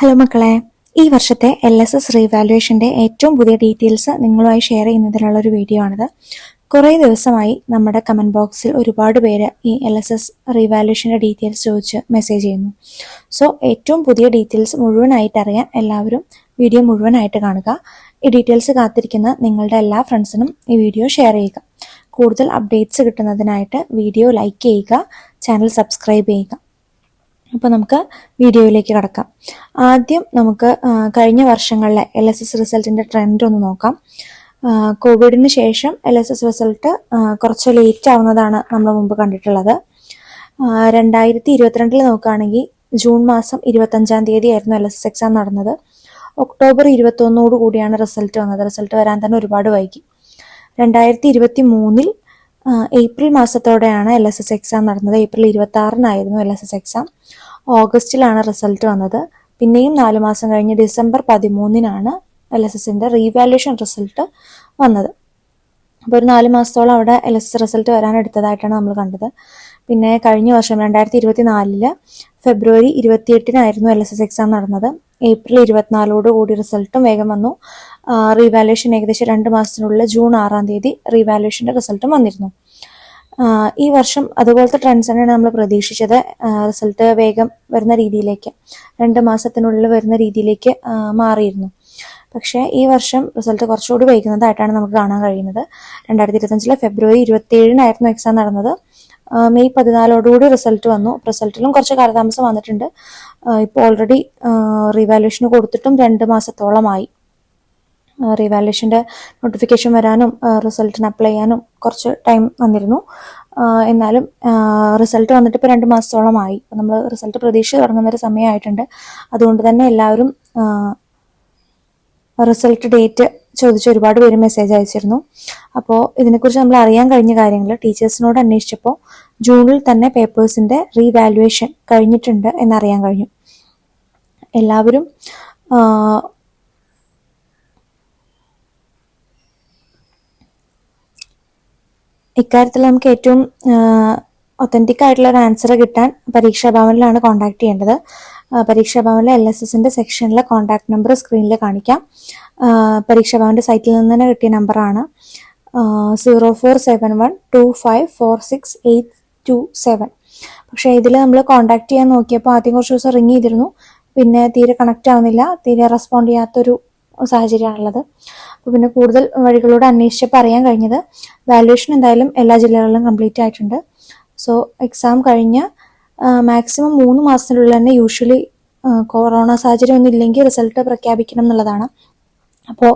Hello മക്കളെ. ഈ വർഷത്തെ എൽ എസ് എസ് റീവാലുവേഷന്റെ ഏറ്റവും പുതിയ ഡീറ്റെയിൽസ് നിങ്ങളുമായി ഷെയർ ചെയ്യുന്നതിനുള്ള ഒരു വീഡിയോ ആണിത്. കുറേ ദിവസമായി നമ്മുടെ കമന്റ് ബോക്സിൽ ഒരുപാട് പേര് ഈ എൽ എസ് എസ് റീവാലുവേഷന്റെ ഡീറ്റെയിൽസ് ചോദിച്ച് മെസ്സേജ് ചെയ്യുന്നു. സോ ഏറ്റവും പുതിയ ഡീറ്റെയിൽസ് മുഴുവനായിട്ട് അറിയാൻ എല്ലാവരും വീഡിയോ മുഴുവനായിട്ട് കാണുക. ഈ ഡീറ്റെയിൽസ് കാത്തിരിക്കുന്ന നിങ്ങളുടെ എല്ലാ ഫ്രണ്ട്സിനും ഈ വീഡിയോ ഷെയർ ചെയ്യുക. കൂടുതൽ അപ്ഡേറ്റ്സ് കിട്ടുന്നതിനായിട്ട് വീഡിയോ ലൈക്ക് ചെയ്യുക. ചാനൽ സബ്സ്ക്രൈബ് ചെയ്യുക. അപ്പോൾ നമുക്ക് വീഡിയോയിലേക്ക് കടക്കാം. ആദ്യം നമുക്ക് കഴിഞ്ഞ വർഷങ്ങളിലെ എൽ എസ് എസ് റിസൾട്ടിന്റെ ട്രെൻഡ് ഒന്ന് നോക്കാം. കോവിഡിന് ശേഷം എൽ എസ് എസ് റിസൾട്ട് കുറച്ച് ലേറ്റ് ആവുന്നതാണ് നമ്മൾ മുമ്പ് കണ്ടിട്ടുള്ളത്. രണ്ടായിരത്തി ഇരുപത്തിരണ്ടിൽ നോക്കുകയാണെങ്കിൽ ജൂൺ മാസം ഇരുപത്തഞ്ചാം തീയതി ആയിരുന്നു എൽ എസ് എസ് എക്സാം നടന്നത്. ഒക്ടോബർ ഇരുപത്തൊന്നോട് കൂടിയാണ് റിസൾട്ട് വന്നത്. റിസൾട്ട് വരാൻ തന്നെ ഒരുപാട് വൈകി. രണ്ടായിരത്തി ഇരുപത്തി മൂന്നിൽ ഏപ്രിൽ മാസത്തോടെയാണ് എൽ എസ് എസ് എക്സാം നടന്നത്. ഏപ്രിൽ ഇരുപത്തി ആറിനായിരുന്നു എൽ എസ് എസ് എക്സാം ഓഗസ്റ്റിലാണ് റിസൾട്ട് വന്നത്. പിന്നെയും നാലു മാസം കഴിഞ്ഞ് ഡിസംബർ പതിമൂന്നിനാണ് എൽ എസ് എസിന്റെ റീവാലുവേഷൻ റിസൾട്ട് വന്നത്. അപ്പോൾ ഒരു നാല് മാസത്തോളം അവിടെ എൽ എസ് എസ് റിസൾട്ട് വരാനെടുത്തതായിട്ടാണ് നമ്മൾ കണ്ടത്. പിന്നെ കഴിഞ്ഞ വർഷം രണ്ടായിരത്തി ഇരുപത്തി നാലിൽ ഫെബ്രുവരി ഇരുപത്തിയെട്ടിനായിരുന്നു എൽ എസ് എസ് എക്സാം നടന്നത്. ഏപ്രിൽ ഇരുപത്തിനാലോട് കൂടി റിസൾട്ടും വേഗം വന്നു. റീവാലുവേഷൻ ഏകദേശം രണ്ട് മാസത്തിനുള്ളിൽ ജൂൺ ആറാം തീയതി റീവാലുവേഷന്റെ റിസൾട്ടും വന്നിരുന്നു. ഈ വർഷം അതുപോലത്തെ ട്രെൻഡ്സ് തന്നെയാണ് നമ്മൾ പ്രതീക്ഷിച്ചത്. റിസൾട്ട് വേഗം വരുന്ന രീതിയിലേക്ക് രണ്ട് മാസത്തിനുള്ളിൽ വരുന്ന രീതിയിലേക്ക് മാറിയിരുന്നു. പക്ഷേ ഈ വർഷം റിസൾട്ട് കുറച്ചുകൂടി വൈകുന്നതായിട്ടാണ് നമുക്ക് കാണാൻ കഴിയുന്നത്. രണ്ടായിരത്തി ഇരുപത്തഞ്ചിലെ ഫെബ്രുവരി ഇരുപത്തിയേഴിനായിരുന്നു എക്സാം നടന്നത്. മെയ് പതിനാലോടുകൂടി റിസൾട്ട് വന്നു. റിസൾട്ടിലും കുറച്ച് കാലതാമസം വന്നിട്ടുണ്ട്. ഇപ്പോൾ ഓൾറെഡി റിവാലുവേഷന് കൊടുത്തിട്ടും രണ്ട് മാസത്തോളമായി. റിവാലുവേഷന്റെ നോട്ടിഫിക്കേഷൻ വരാനും റിസൾട്ടിന് അപ്ലൈ ചെയ്യാനും കുറച്ച് ടൈം വന്നിരുന്നു. എന്നാലും റിസൾട്ട് വന്നിട്ട് ഇപ്പോൾ രണ്ട് മാസത്തോളമായി. നമ്മൾ റിസൾട്ട് പ്രതീക്ഷ തുടങ്ങുന്ന ഒരു സമയമായിട്ടുണ്ട്. അതുകൊണ്ട് തന്നെ എല്ലാവരും റിസൾട്ട് ഡേറ്റ് ചോദിച്ച് ഒരുപാട് പേര് മെസ്സേജ് അയച്ചിരുന്നു. അപ്പോൾ ഇതിനെക്കുറിച്ച് നമ്മൾ അറിയാൻ കഴിഞ്ഞ കാര്യങ്ങൾ ടീച്ചേഴ്സിനോട് അന്വേഷിച്ചപ്പോൾ ജൂണിൽ തന്നെ പേപ്പേഴ്സിന്റെ റീവാലുവേഷൻ കഴിഞ്ഞിട്ടുണ്ട് എന്നറിയാൻ കഴിഞ്ഞു. എല്ലാവരും ഇക്കാര്യത്തിൽ നമുക്ക് ഏറ്റവും ഒത്തന്റിക് ആയിട്ടുള്ള ഒരു ആൻസർ കിട്ടാൻ പരീക്ഷാ ഭവനിലാണ് കോൺടാക്ട് ചെയ്യേണ്ടത്. പരീക്ഷാ ഭവനിലെ എൽ എസ് എസിന്റെ സെക്ഷനിലെ കോൺടാക്ട് നമ്പർ സ്ക്രീനിൽ കാണിക്കാം. പരീക്ഷാ ഭവന്റെ സൈറ്റിൽ നിന്ന് തന്നെ കിട്ടിയ നമ്പറാണ് zero four seven one two five four six eight two seven പക്ഷേ ഇതിൽ നമ്മൾ കോൺടാക്ട് ചെയ്യാൻ നോക്കിയപ്പോൾ ആദ്യം കുറച്ച് ദിവസം റിങ് ചെയ്തിരുന്നു. പിന്നെ തീരെ കണക്റ്റ് ആവുന്നില്ല. തീരെ റെസ്പോണ്ട് ചെയ്യാത്തൊരു സാഹചര്യമാണുള്ളത്. അപ്പോൾ പിന്നെ കൂടുതൽ വഴികളോട് അന്വേഷിച്ചപ്പോൾ അറിയാൻ കഴിഞ്ഞത് വാല്യുവേഷൻ എന്തായാലും എല്ലാ ജില്ലകളിലും കംപ്ലീറ്റ് ആയിട്ടുണ്ട്. സോ എക്സാം കഴിഞ്ഞ മാക്സിമം മൂന്ന് മാസത്തിനുള്ളിൽ തന്നെ യൂഷ്വലി കൊറോണ സാഹചര്യം ഒന്നും ഇല്ലെങ്കിൽ റിസൾട്ട് പ്രഖ്യാപിക്കണം എന്നുള്ളതാണ്. അപ്പോൾ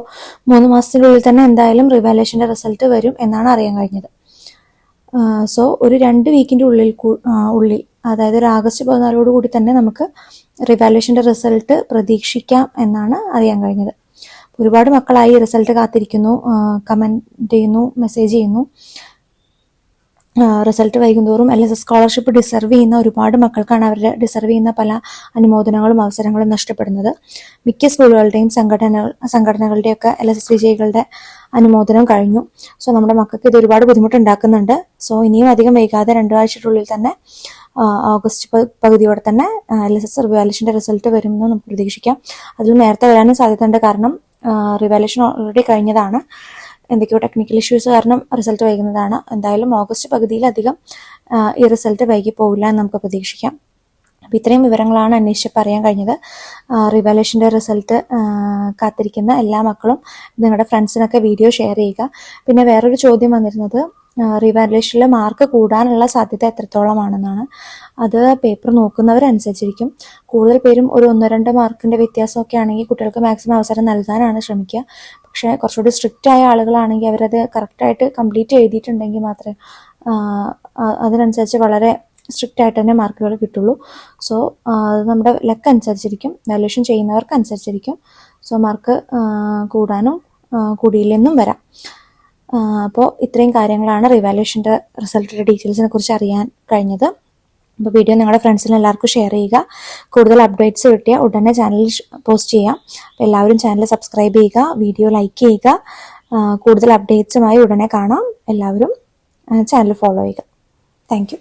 മൂന്ന് മാസത്തിനുള്ളിൽ തന്നെ എന്തായാലും റിവാലുവേഷന്റെ റിസൾട്ട് വരും എന്നാണ് അറിയാൻ കഴിഞ്ഞത്. സോ ഒരു രണ്ട് വീക്കിന്റെ ഉള്ളിൽ ഉള്ളിൽ അതായത് ഒരു ആഗസ്റ്റ് പതിനാലോട് കൂടി തന്നെ നമുക്ക് റിവാലുവേഷന്റെ റിസൾട്ട് പ്രതീക്ഷിക്കാം എന്നാണ് അറിയാൻ കഴിഞ്ഞത്. ഒരുപാട് മക്കളായി റിസൾട്ട് കാത്തിരിക്കുന്നു. കമന്റ് ചെയ്യുന്നു മെസ്സേജ് ചെയ്യുന്നു. Result വൈകുന്തോറും L S S scholarship deserve ചെയ്യുന്ന ഒരുപാട് മക്കൾക്കാണ് അവർ ഡിസർവ് ചെയ്യുന്ന പല അനുമോദനങ്ങളും അവസരങ്ങളും നഷ്ടപ്പെടുന്നത്. മിക്ക സ്കൂളുകളുടെയും സംഘടന സംഘടനകളുടെയൊക്കെ എൽ എസ് എസ് വിജയികളുടെ അനുമോദനം കഴിഞ്ഞു. സോ നമ്മുടെ മക്കൾക്ക് ഇത് ഒരുപാട് ബുദ്ധിമുട്ടുണ്ടാക്കുന്നുണ്ട്. സോ ഇനിയും അധികം വൈകാതെ രണ്ടാഴ്ചയ്ക്കുള്ളിൽ തന്നെ ഓഗസ്റ്റ് പകുതിയോടെ തന്നെ എൽ എസ് എസ് റിവാലേഷന്റെ റിസൾട്ട് വരുമെന്ന് നമുക്ക് പ്രതീക്ഷിക്കാം. അതിൽ നേരത്തെ വരാനും സാധ്യതയുണ്ട്. കാരണം റിവാലുഷൻ ഓൾറെഡി കഴിഞ്ഞതാണ്. എന്തൊക്കെയോ ടെക്നിക്കൽ ഇഷ്യൂസ് കാരണം റിസൾട്ട് വൈകുന്നതാണ്. എന്തായാലും ഓഗസ്റ്റ് പകുതിയിലധികം ഈ റിസൾട്ട് വൈകി പോവില്ല എന്ന് നമുക്ക് പ്രതീക്ഷിക്കാം. അപ്പോൾ ഇത്രയും വിവരങ്ങളാണ് അന്വേഷിച്ചപ്പോൾ പറയാൻ കഴിഞ്ഞത്. റിവാലേഷന്റെ റിസൾട്ട് കാത്തിരിക്കുന്ന എല്ലാ മക്കളും നിങ്ങളുടെ ഫ്രണ്ട്സിനൊക്കെ വീഡിയോ ഷെയർ ചെയ്യുക. പിന്നെ വേറൊരു ചോദ്യം വന്നിരുന്നത് റിവാലുവേഷനിലെ മാർക്ക് കൂടാനുള്ള സാധ്യത എത്രത്തോളമാണെന്നാണ്. അത് പേപ്പർ നോക്കുന്നവരനുസരിച്ചിരിക്കും. കൂടുതൽ പേരും ഒരു ഒന്നോ രണ്ടോ മാർക്കിന്റെ വ്യത്യാസമൊക്കെ ആണെങ്കിൽ കുട്ടികൾക്ക് മാക്സിമം അവസരം നൽകാനാണ് ശ്രമിക്കുക. പക്ഷേ കുറച്ചുകൂടി സ്ട്രിക്റ്റ് ആയ ആളുകളാണെങ്കിൽ അവരത് കറക്റ്റായിട്ട് കംപ്ലീറ്റ് എഴുതിയിട്ടുണ്ടെങ്കിൽ മാത്രമേ അതിനനുസരിച്ച് വളരെ സ്ട്രിക്റ്റ് ആയിട്ട് തന്നെ മാർക്കുകൾ കിട്ടുള്ളൂ. സോ അത് നമ്മുടെ ലക്ക് അനുസരിച്ചിരിക്കും. വാല്യൂഷൻ ചെയ്യുന്നവർക്ക് അനുസരിച്ചിരിക്കും സോ മാർക്ക് കൂടാനും കൂടിയില്ലെന്നും വരാം. അപ്പോൾ ഇത്രയും കാര്യങ്ങളാണ് റിവാലുവേഷന്റെ റിസൾട്ടിന്റെ ഡീറ്റെയിൽസിനെ കുറിച്ച് അറിയാൻ കഴിഞ്ഞത്. അപ്പോൾ വീഡിയോ നിങ്ങളുടെ ഫ്രണ്ട്സിന് എല്ലാവർക്കും ഷെയർ ചെയ്യുക. കൂടുതൽ അപ്ഡേറ്റ്സ് കിട്ടിയാൽ ഉടനെ ചാനലിൽ പോസ്റ്റ് ചെയ്യാം. അപ്പോൾ എല്ലാവരും ചാനൽ സബ്സ്ക്രൈബ് ചെയ്യുക വീഡിയോ ലൈക്ക് ചെയ്യുക. കൂടുതൽ അപ്ഡേറ്റ്സുമായി ഉടനെ കാണാം. എല്ലാവരും ചാനൽ ഫോളോ ചെയ്യുക. താങ്ക്